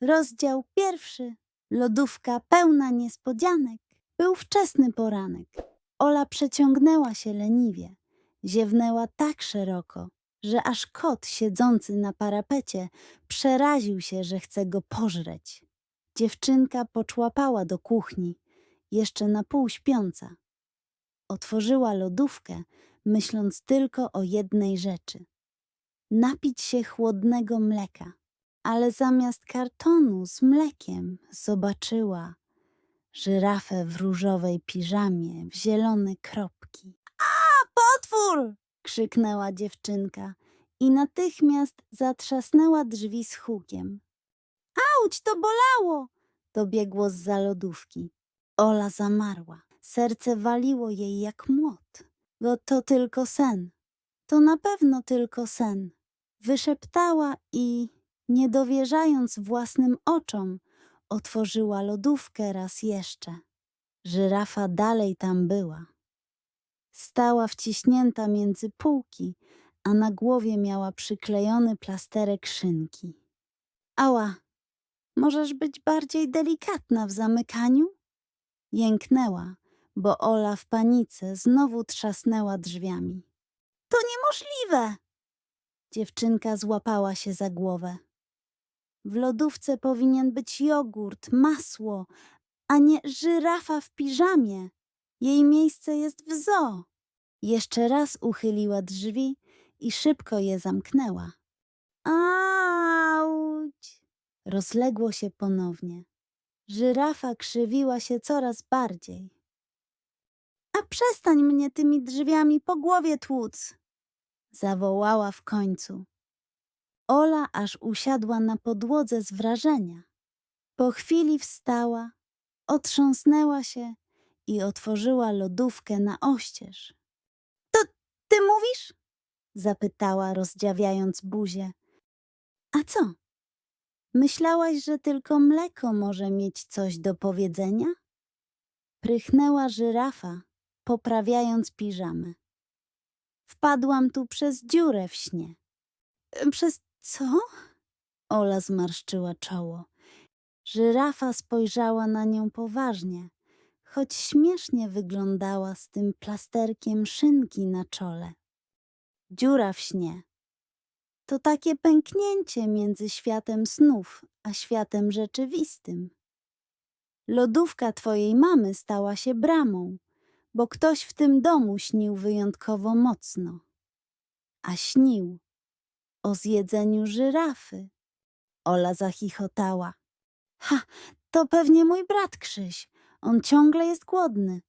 Rozdział pierwszy. Lodówka pełna niespodzianek. Był wczesny poranek. Ola przeciągnęła się leniwie. Ziewnęła tak szeroko, że aż kot siedzący na parapecie przeraził się, że chce go pożreć. Dziewczynka poczłapała do kuchni, jeszcze na pół śpiąca. Otworzyła lodówkę, myśląc tylko o jednej rzeczy. Napić się chłodnego mleka ale zamiast kartonu z mlekiem zobaczyła żyrafę w różowej piżamie, w zielone kropki. A, potwór! krzyknęła dziewczynka i natychmiast zatrzasnęła drzwi z hukiem. Auć, to bolało! dobiegło z lodówki. Ola zamarła. Serce waliło jej jak młot. Bo to tylko sen. To na pewno tylko sen. Wyszeptała i nie dowierzając własnym oczom, otworzyła lodówkę raz jeszcze. Żyrafa dalej tam była. Stała wciśnięta między półki, a na głowie miała przyklejony plasterek szynki. Ała, możesz być bardziej delikatna w zamykaniu? Jęknęła, bo Ola w panice znowu trzasnęła drzwiami. To niemożliwe! Dziewczynka złapała się za głowę. W lodówce powinien być jogurt, masło, a nie żyrafa w piżamie. Jej miejsce jest w zoo. Jeszcze raz uchyliła drzwi i szybko je zamknęła. Auć! Rozległo się ponownie. Żyrafa krzywiła się coraz bardziej. A przestań mnie tymi drzwiami po głowie tłuc! Zawołała w końcu. Ola aż usiadła na podłodze z wrażenia. Po chwili wstała, otrząsnęła się i otworzyła lodówkę na oścież. To ty mówisz? zapytała, rozdziawiając buzię. A co? Myślałaś, że tylko mleko może mieć coś do powiedzenia? Prychnęła żyrafa, poprawiając piżamę. Wpadłam tu przez dziurę w śnie. Przez co? Ola zmarszczyła czoło. Żyrafa spojrzała na nią poważnie, choć śmiesznie wyglądała z tym plasterkiem szynki na czole. Dziura w śnie. To takie pęknięcie między światem snów a światem rzeczywistym. Lodówka twojej mamy stała się bramą, bo ktoś w tym domu śnił wyjątkowo mocno. A śnił o zjedzeniu żyrafy. Ola zachichotała. Ha, to pewnie mój brat Krzyś. On ciągle jest głodny.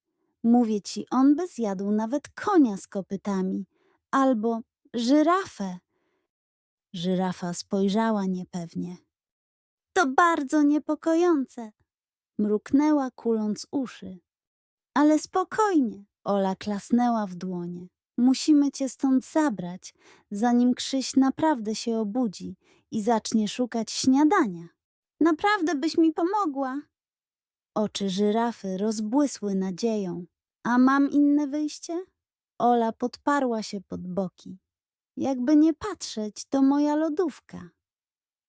Mówię ci, on by zjadł nawet konia z kopytami. Albo żyrafę. Żyrafa spojrzała niepewnie. To bardzo niepokojące. Mruknęła, kuląc uszy. Ale spokojnie, Ola klasnęła w dłonie. Musimy cię stąd zabrać, zanim Krzyś naprawdę się obudzi i zacznie szukać śniadania. Naprawdę byś mi pomogła. Oczy żyrafy rozbłysły nadzieją. A mam inne wyjście? Ola podparła się pod boki. Jakby nie patrzeć, to moja lodówka.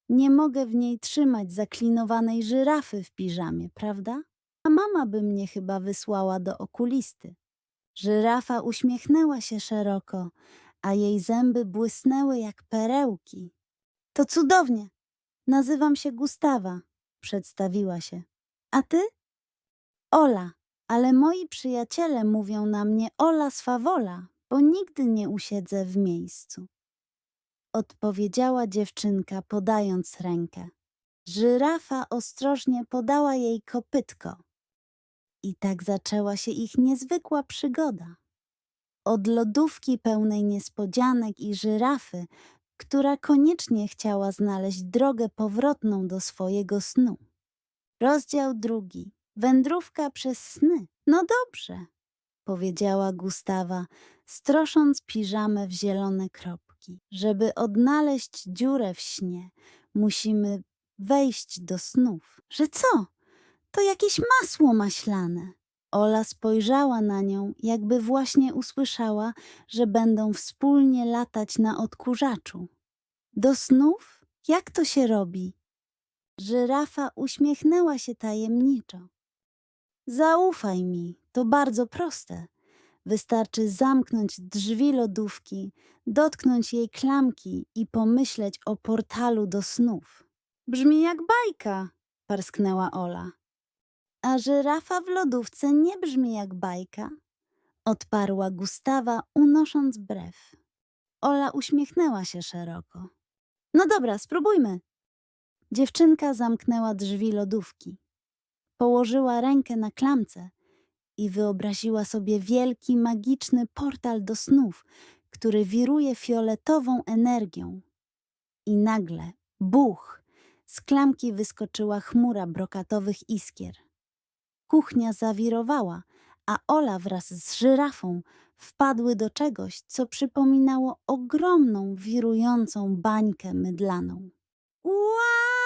Nie mogę w niej trzymać zaklinowanej żyrafy w piżamie, prawda? A mama by mnie chyba wysłała do okulisty. Żyrafa uśmiechnęła się szeroko, a jej zęby błysnęły jak perełki. To cudownie. Nazywam się Gustawa, przedstawiła się. A ty? Ola, ale moi przyjaciele mówią na mnie Ola Swawola, bo nigdy nie usiedzę w miejscu. Odpowiedziała dziewczynka, podając rękę. Żyrafa ostrożnie podała jej kopytko. I tak zaczęła się ich niezwykła przygoda. Od lodówki pełnej niespodzianek i żyrafy, która koniecznie chciała znaleźć drogę powrotną do swojego snu. Rozdział drugi. Wędrówka przez sny. No dobrze, powiedziała Gustawa, strosząc piżamę w zielone kropki. Żeby odnaleźć dziurę w śnie, musimy wejść do snów. Że co? To jakieś masło maślane. Ola spojrzała na nią, jakby właśnie usłyszała, że będą wspólnie latać na odkurzaczu. Do snów? Jak to się robi? Żyrafa uśmiechnęła się tajemniczo. Zaufaj mi, to bardzo proste. Wystarczy zamknąć drzwi lodówki, dotknąć jej klamki i pomyśleć o portalu do snów. Brzmi jak bajka, parsknęła Ola. A żyrafa w lodówce nie brzmi jak bajka, odparła Gustawa, unosząc brew. Ola uśmiechnęła się szeroko. No dobra, spróbujmy. Dziewczynka zamknęła drzwi lodówki. Położyła rękę na klamce i wyobraziła sobie wielki, magiczny portal do snów, który wiruje fioletową energią. I nagle, buch, z klamki wyskoczyła chmura brokatowych iskier. Kuchnia zawirowała, a Ola wraz z żyrafą wpadły do czegoś, co przypominało ogromną, wirującą bańkę mydlaną. Ła!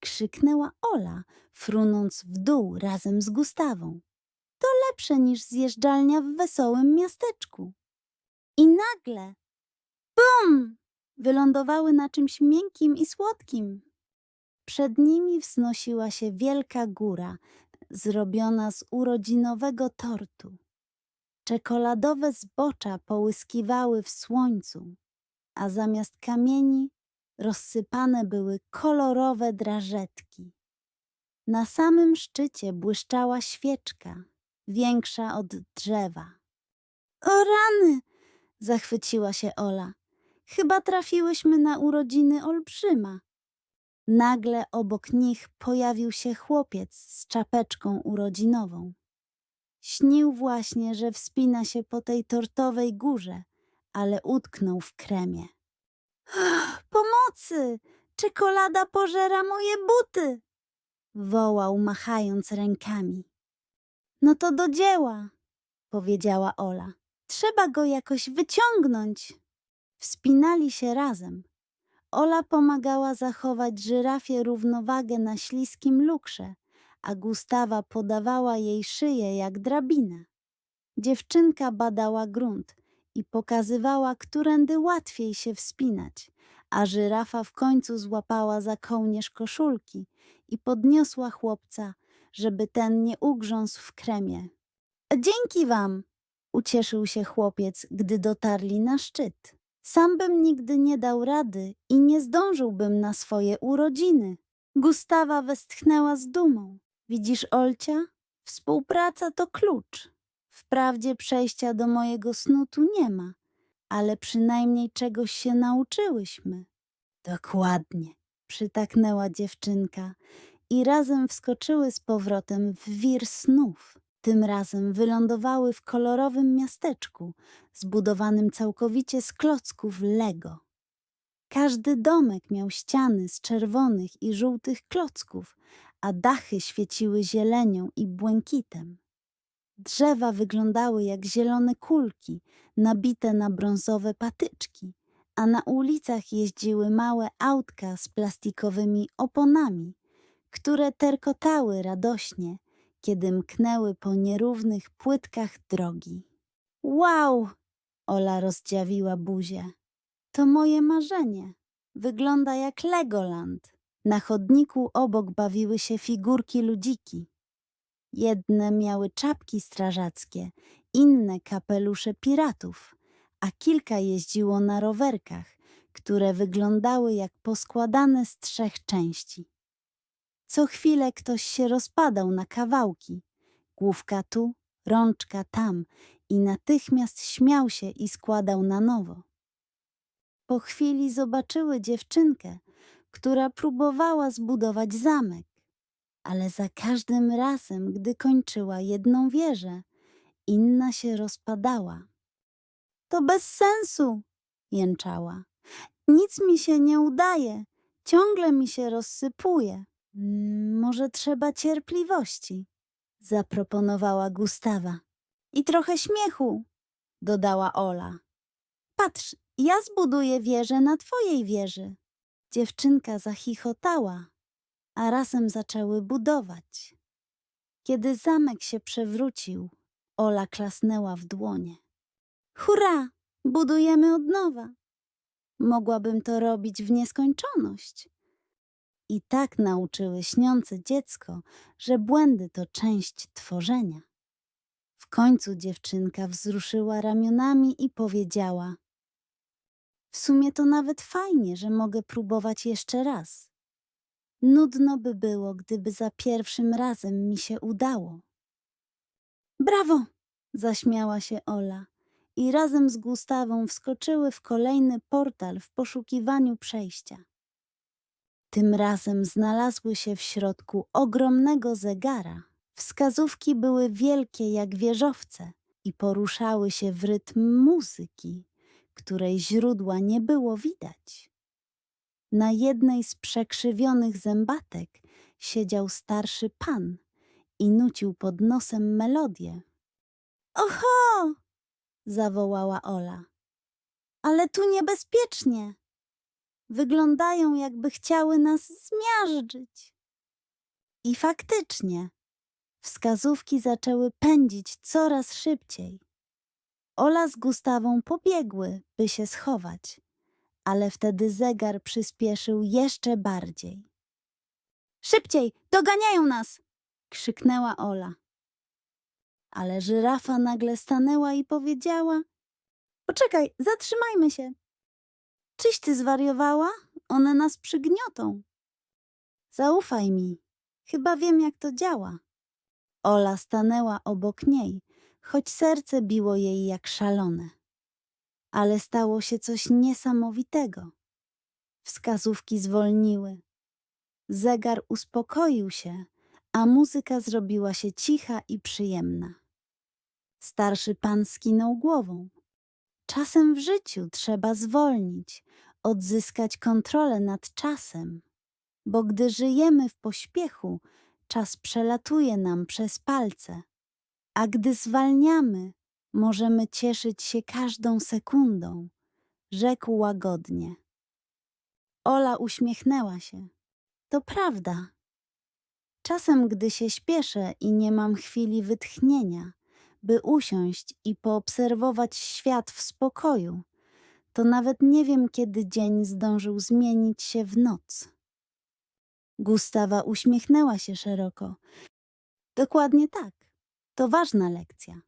krzyknęła Ola, frunąc w dół razem z Gustawą. To lepsze niż zjeżdżalnia w wesołym miasteczku. I nagle, bum! Wylądowały na czymś miękkim i słodkim. Przed nimi wznosiła się wielka góra, zrobiona z urodzinowego tortu. Czekoladowe zbocza połyskiwały w słońcu, a zamiast kamieni rozsypane były kolorowe drażetki. Na samym szczycie błyszczała świeczka, większa od drzewa. O rany! zachwyciła się Ola. Chyba trafiłyśmy na urodziny olbrzyma. Nagle obok nich pojawił się chłopiec z czapeczką urodzinową. Śnił właśnie, że wspina się po tej tortowej górze, ale utknął w kremie. Pomocy! Czekolada pożera moje buty! wołał, machając rękami. No to do dzieła, powiedziała Ola. Trzeba go jakoś wyciągnąć. Wspinali się razem. Ola pomagała zachować żyrafie równowagę na śliskim lukrze, a Gustawa podawała jej szyję jak drabinę. Dziewczynka badała grunt i pokazywała, którędy łatwiej się wspinać, a żyrafa w końcu złapała za kołnierz koszulki i podniosła chłopca, żeby ten nie ugrzązł w kremie. Dzięki wam, ucieszył się chłopiec, gdy dotarli na szczyt. Sam bym nigdy nie dał rady i nie zdążyłbym na swoje urodziny. Gustawa westchnęła z dumą. Widzisz, Olcia? Współpraca to klucz. Wprawdzie przejścia do mojego snu tu nie ma, ale przynajmniej czegoś się nauczyłyśmy. Dokładnie, przytaknęła dziewczynka i razem wskoczyły z powrotem w wir snów. Tym razem wylądowały w kolorowym miasteczku, zbudowanym całkowicie z klocków Lego. Każdy domek miał ściany z czerwonych i żółtych klocków, a dachy świeciły zielenią i błękitem. Drzewa wyglądały jak zielone kulki, nabite na brązowe patyczki, a na ulicach jeździły małe autka z plastikowymi oponami, które terkotały radośnie, kiedy mknęły po nierównych płytkach drogi. Wow! Ola rozdziawiła buzię. To moje marzenie. Wygląda jak Legoland. Na chodniku obok bawiły się figurki ludziki. Jedne miały czapki strażackie, inne kapelusze piratów, a kilka jeździło na rowerkach, które wyglądały jak poskładane z trzech części. Co chwilę ktoś się rozpadał na kawałki. Główka tu, rączka tam i natychmiast śmiał się i składał na nowo. Po chwili zobaczyły dziewczynkę, która próbowała zbudować zamek, ale za każdym razem, gdy kończyła jedną wieżę, inna się rozpadała. To bez sensu, jęczała. Nic mi się nie udaje, ciągle mi się rozsypuje. "Mm, Może trzeba cierpliwości, zaproponowała Gustawa. I trochę śmiechu, dodała Ola. Patrz, ja zbuduję wieżę na twojej wieży. Dziewczynka zachichotała, a razem zaczęły budować. Kiedy zamek się przewrócił, Ola klasnęła w dłonie. Hurra! Budujemy od nowa. Mogłabym to robić w nieskończoność. I tak nauczyły śniące dziecko, że błędy to część tworzenia. W końcu dziewczynka wzruszyła ramionami i powiedziała: W sumie to nawet fajnie, że mogę próbować jeszcze raz. Nudno by było, gdyby za pierwszym razem mi się udało. Brawo! zaśmiała się Ola i razem z Gustawą wskoczyły w kolejny portal w poszukiwaniu przejścia. Tym razem znalazły się w środku ogromnego zegara. Wskazówki były wielkie jak wieżowce i poruszały się w rytm muzyki, której źródła nie było widać. Na jednej z przekrzywionych zębatek siedział starszy pan i nucił pod nosem melodię. Oho! zawołała Ola. Ale tu niebezpiecznie. Wyglądają, jakby chciały nas zmiażdżyć. I faktycznie, wskazówki zaczęły pędzić coraz szybciej. Ola z Gustawą pobiegły, by się schować, ale wtedy zegar przyspieszył jeszcze bardziej. Szybciej, doganiają nas! krzyknęła Ola. Ale żyrafa nagle stanęła i powiedziała: Poczekaj, zatrzymajmy się. Czyś ty zwariowała? One nas przygniotą. Zaufaj mi, chyba wiem, jak to działa. Ola stanęła obok niej, choć serce biło jej jak szalone. Ale stało się coś niesamowitego. Wskazówki zwolniły. Zegar uspokoił się, a muzyka zrobiła się cicha i przyjemna. Starszy pan skinął głową. Czasem w życiu trzeba zwolnić, odzyskać kontrolę nad czasem, bo gdy żyjemy w pośpiechu, czas przelatuje nam przez palce, a gdy zwalniamy, możemy cieszyć się każdą sekundą, rzekł łagodnie. Ola uśmiechnęła się. To prawda. Czasem, gdy się śpieszę i nie mam chwili wytchnienia, by usiąść i poobserwować świat w spokoju, to nawet nie wiem, kiedy dzień zdążył zmienić się w noc. Gustawa uśmiechnęła się szeroko. Dokładnie tak. To ważna lekcja.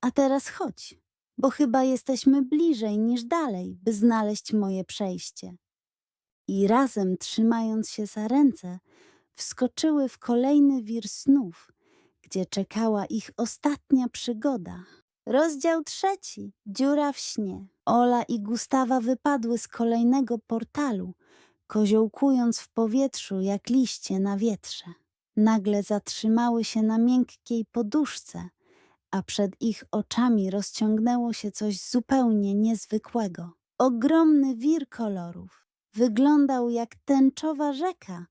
A teraz chodź, bo chyba jesteśmy bliżej niż dalej, by znaleźć moje przejście. I razem, trzymając się za ręce, wskoczyły w kolejny wir snów, gdzie czekała ich ostatnia przygoda. Rozdział trzeci. Dziura w śnie. Ola i Gustawa wypadły z kolejnego portalu, koziołkując w powietrzu jak liście na wietrze. Nagle zatrzymały się na miękkiej poduszce, a przed ich oczami rozciągnęło się coś zupełnie niezwykłego. Ogromny wir kolorów. Wyglądał jak tęczowa rzeka,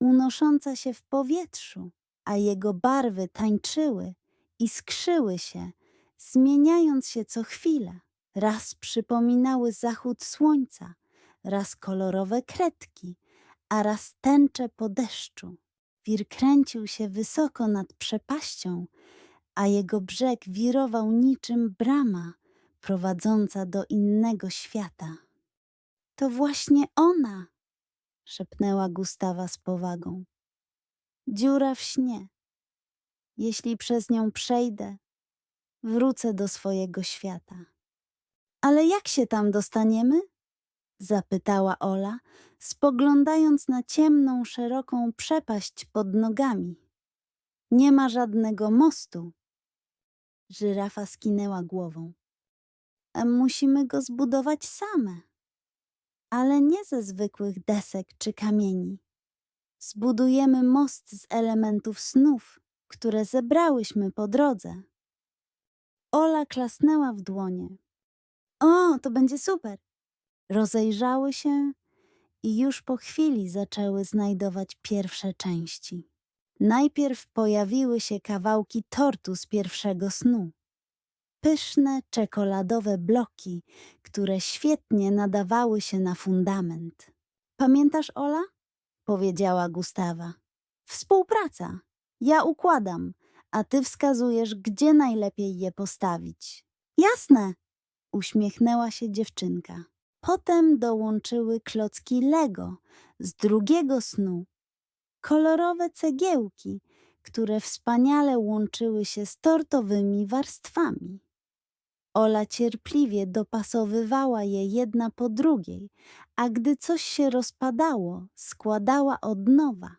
unosząca się w powietrzu, a jego barwy tańczyły i skrzyły się, zmieniając się co chwilę. Raz przypominały zachód słońca, raz kolorowe kredki, a raz tęcze po deszczu. Wir kręcił się wysoko nad przepaścią, a jego brzeg wirował niczym brama prowadząca do innego świata. To właśnie ona, szepnęła Gustawa z powagą. Dziura w śnie. Jeśli przez nią przejdę, wrócę do swojego świata. Ale jak się tam dostaniemy? zapytała Ola, spoglądając na ciemną, szeroką przepaść pod nogami. Nie ma żadnego mostu. Żyrafa skinęła głową. A musimy go zbudować same, ale nie ze zwykłych desek czy kamieni. Zbudujemy most z elementów snów, które zebrałyśmy po drodze. Ola klasnęła w dłonie. O, to będzie super! Rozejrzały się i już po chwili zaczęły znajdować pierwsze części. Najpierw pojawiły się kawałki tortu z pierwszego snu. Pyszne czekoladowe bloki, które świetnie nadawały się na fundament. Pamiętasz, Ola? Powiedziała Gustawa. Współpraca. Ja układam, a ty wskazujesz, gdzie najlepiej je postawić. Jasne, uśmiechnęła się dziewczynka. Potem dołączyły klocki Lego z drugiego snu, kolorowe cegiełki, które wspaniale łączyły się z tortowymi warstwami. Ola cierpliwie dopasowywała je jedna po drugiej, a gdy coś się rozpadało, składała od nowa.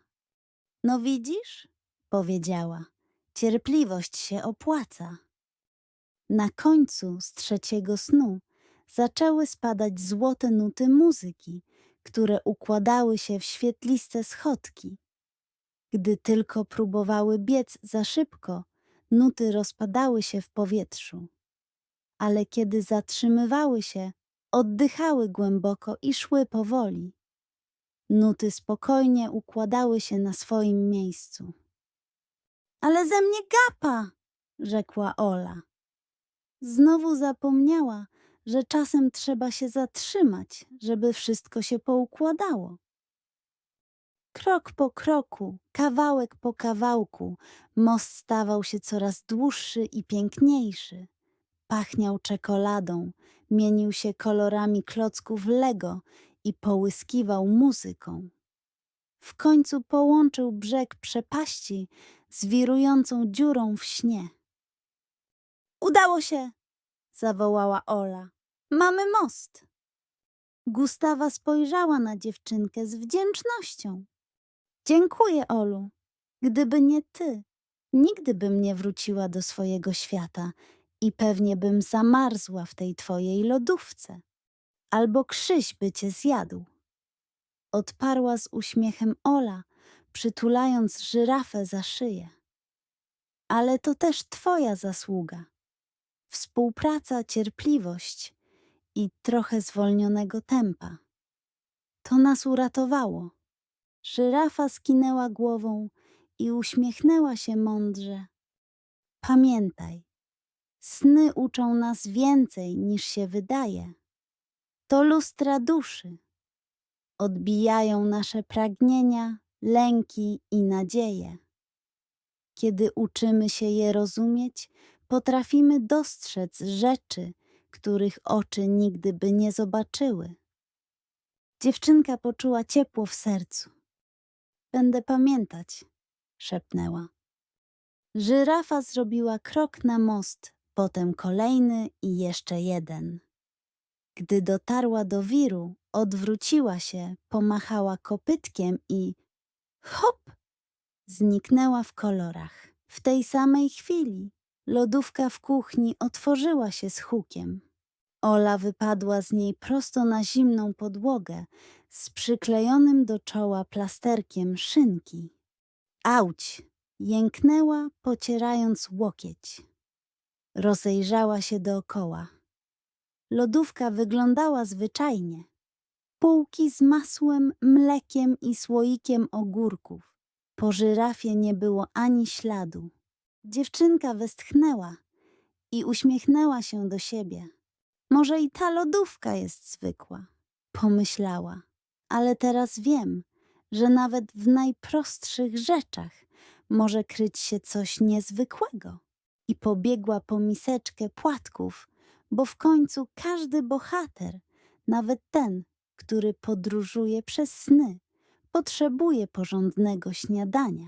No widzisz, powiedziała, cierpliwość się opłaca. Na końcu z trzeciego snu zaczęły spadać złote nuty muzyki, które układały się w świetliste schodki. Gdy tylko próbowały biec za szybko, nuty rozpadały się w powietrzu. Ale kiedy zatrzymywały się, oddychały głęboko i szły powoli. Nuty spokojnie układały się na swoim miejscu. Ale ze mnie gapa, rzekła Ola. Znowu zapomniała, że czasem trzeba się zatrzymać, żeby wszystko się poukładało. Krok po kroku, kawałek po kawałku, most stawał się coraz dłuższy i piękniejszy. Pachniał czekoladą, mienił się kolorami klocków Lego i połyskiwał muzyką. W końcu połączył brzeg przepaści z wirującą dziurą w śnie. Udało się! zawołała Ola. Mamy most! Gustawa spojrzała na dziewczynkę z wdzięcznością. Dziękuję, Olu. Gdyby nie ty, nigdy bym nie wróciła do swojego świata i pewnie bym zamarzła w tej twojej lodówce. Albo Krzyś by cię zjadł. Odparła z uśmiechem Ola, przytulając żyrafę za szyję. Ale to też twoja zasługa. Współpraca, cierpliwość i trochę zwolnionego tempa. To nas uratowało. Żyrafa skinęła głową i uśmiechnęła się mądrze. Pamiętaj, sny uczą nas więcej niż się wydaje. To lustra duszy. Odbijają nasze pragnienia, lęki i nadzieje. Kiedy uczymy się je rozumieć, potrafimy dostrzec rzeczy, których oczy nigdy by nie zobaczyły. Dziewczynka poczuła ciepło w sercu. Będę pamiętać, szepnęła. Żyrafa zrobiła krok na most, potem kolejny i jeszcze jeden. Gdy dotarła do wiru, odwróciła się, pomachała kopytkiem i hop! Zniknęła w kolorach. W tej samej chwili lodówka w kuchni otworzyła się z hukiem. Ola wypadła z niej prosto na zimną podłogę z przyklejonym do czoła plasterkiem szynki. Auć! Jęknęła, pocierając łokieć. Rozejrzała się dookoła. Lodówka wyglądała zwyczajnie. Półki z masłem, mlekiem i słoikiem ogórków. Po żyrafie nie było ani śladu. Dziewczynka westchnęła i uśmiechnęła się do siebie. Może i ta lodówka jest zwykła, pomyślała. Ale teraz wiem, że nawet w najprostszych rzeczach może kryć się coś niezwykłego. I pobiegła po miseczkę płatków, bo w końcu każdy bohater, nawet ten, który podróżuje przez sny, potrzebuje porządnego śniadania.